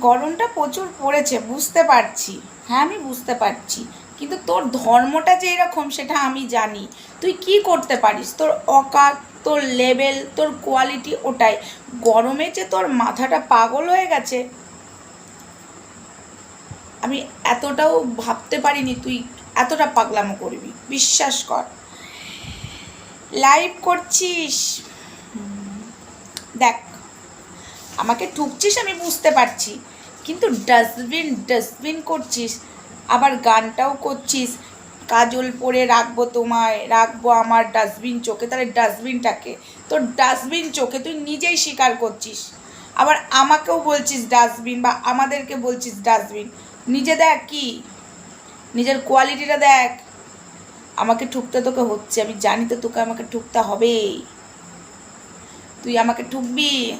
গরমটা প্রচুর পড়েছে, বুঝতে পারছি। হ্যাঁ আমি বুঝতে পারছি। কিন্তু তোর ধর্মটা যে এরকম, সেটা আমি জানি। তুই কি করতে পারিস? তোর অকাত তোর লেভেল তোর কোয়ালিটি ওটাই। গরমে যে তোর মাথাটা পাগল হয়ে গেছে, আমি এতটাও ভাবতে পারিনি তুই এতটা পাগলামো করবি। বিশ্বাস কর। লাইভ করছিস। দেখ আমাকে ঠুকছিস, আমি বুঝতে পারছি। কিন্তু ডাস্টবিন ডাস্টবিন করছিস, আবার গানটাও করছিস। কাজল পরে রাখব তোমায়, রাখব আমার ডাস্টবিন চোখে। তাহলে ডাস্টবিনটাকে, তোর ডাস্টবিন চোখে তুই নিজেই স্বীকার করছিস। আবার আমাকেও বলছিস ডাস্টবিন বা আমাদেরকে বলছিস ডাস্টবিন। নিজে দেখ কি? নিজের কোয়ালিটিটা দেখ। আমাকে ঠুকতে তোকে হচ্ছে, আমি জানি তো তোকে আমাকে ঠুকতে হবেই। তুই আমাকে ঠুকবি?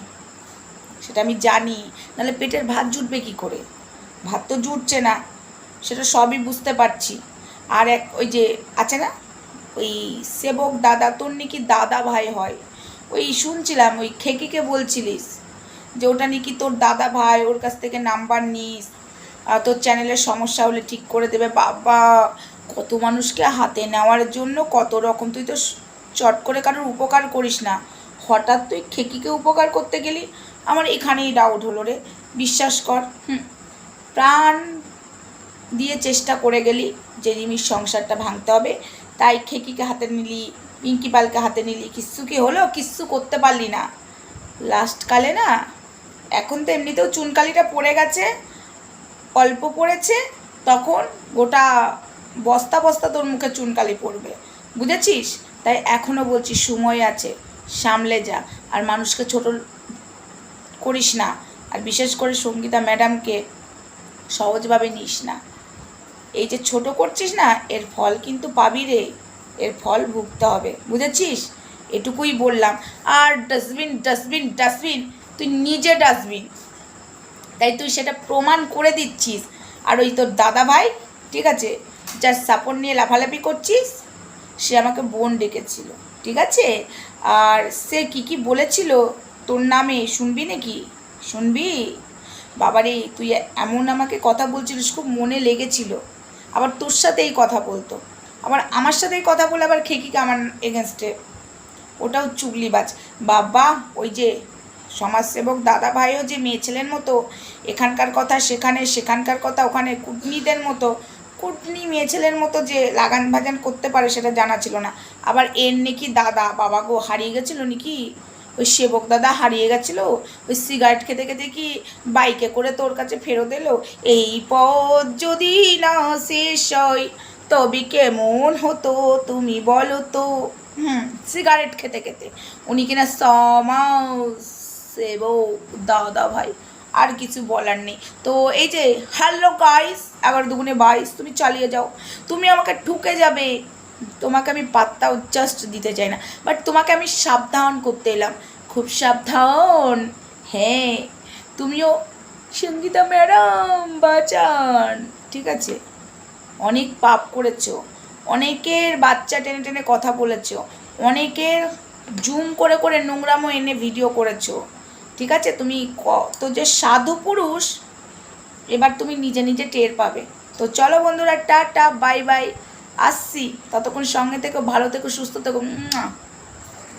সেটা আমি জানি, নাহলে পেটের ভাত জুটবে কি করে? ভাত তো জুটছে না, সেটা সবই বুঝতে পারছি। আর এক, ওই যে আছে না? ওই সেবক দাদা, তোর নাকি দাদা ভাই হয়। ওই শুনছিলাম, ওই খেকিকে বলছিলিস যে ওটা নাকি তোর দাদা ভাই, ওর কাছ থেকে নাম্বার নিস। আর তোর চ্যানেলের সমস্যা হলে ঠিক করে দেবে। বাবা, কত মানুষকে হাতে নেওয়ার জন্য কত রকম, তুই তো চট করে কারোর উপকার করিস না। হঠাৎ তুই খেকিকে উপকার করতে গেলি? আমার এখানেই ডাউট হলো রে। বিশ্বাস কর। হুম। প্রাণ দিয়ে চেষ্টা করে গেলি যে রিমির সংসারটা ভাঙতে হবে। তাই খেকিকে হাতে নিলি পিঙ্কি পালকে হাতে নিলি। কিচ্ছু কি হলো? কিচ্ছু করতে পারলি না। লাস্টকালে না এখন তো এমনিতেও চুনকালিটা পড়ে গেছে অল্প পড়েছে তখন গোটা বস্তা বস্তা তোর মুখে চুনকালি পড়বে। বুঝেছিস? তাই এখনও বলছি সময় আছে। সামলে যা। আর মানুষকে ছোট করিস না। আর বিশেষ করে সঙ্গীতা ম্যাডামকে সহজভাবে নিস না। এই যে ছোট করছিস না, এর ফল কিন্তু পাবি রে। এর ফল ভুগতে হবে। বুঝেছিস? এটুকুই বললাম। আর ডাস্টবিন ডাস্টবিন ডাস্টবিন, তুই নিজে ডাস্টবিন। তাই তুই সেটা প্রমাণ করে দিচ্ছিস। আর ওই তোর দাদা ভাই, ঠিক আছে, যার সাপোর্ট নিয়ে লাফালাফি করছিস, সে আমাকে বোন ডেকেছিল। ঠিক আছে? আর সে কি কি বলেছিল? তোর নামে শুনবি নাকি? শুনবি? বাবারে, তুই এমন আমাকে কথা বলছিলিস, খুব মনে লেগেছিল। আবার তোর সাথেই কথা বলতো। আবার আমার সাথেই কথা বলে আবার খেকিকে আমার এগেনস্টে ওটাও চুগলিবাজ। বাবা, ওই যে সমাজসেবক দাদা ভাইও যে মেয়ে ছেলের মতো, এখানকার কথা সেখানে, সেখানকার কথা ওখানে কুটনিদের মতো কুটনি মেয়ে ছেলের মতো যে লাগান ভাজান করতে পারে সেটা জানা ছিল না। আবার এর নাকি দাদা, বাবা গো হারিয়ে গেছিল নাকি? ওই সেবক দাদা হারিয়ে গেছিল, ওই সিগারেট খেতে খেতে কি বাইকে করে তোর কাছে ফেরত এলো? এই পথ যদি না শেষ হয়, তবে কেমন হতো তুমি বলো তো? হুম সিগারেট খেতে খেতে। উনি কিনা সমাজ সেবক দাদা ভাই। আর কিছু বলার নেই। তো এই যে হ্যালো গাইস এগারো দুগুনে বাইশ, তুমি চালিয়ে যাও। তুমি আমাকে ঠুকে যাবে। তোমাকে আমি পাত্তাও জাস্ট দিতে চাই না। বাট তোমাকে আমি সাবধান করতে এলাম। খুব সাবধান। হ্যাঁ তুমিও সঙ্গীতা ম্যাডাম, বাঁচান। ঠিক আছে? অনেক পাপ করেছ। অনেকের বাচ্চা টেনে টেনে কথা বলেছ। অনেকের জুম করে করে নোংরামো এনে ভিডিও করেছ। ঠিক আছে? তুমি কত যে সাধু পুরুষ, এবার তুমি নিজে নিজে টের পাবে। তো চলো বন্ধুরা টা টা বাই বাই, আসছি। ততক্ষণ সঙ্গে থেকে, ভালো থেকো, সুস্থ থেকো।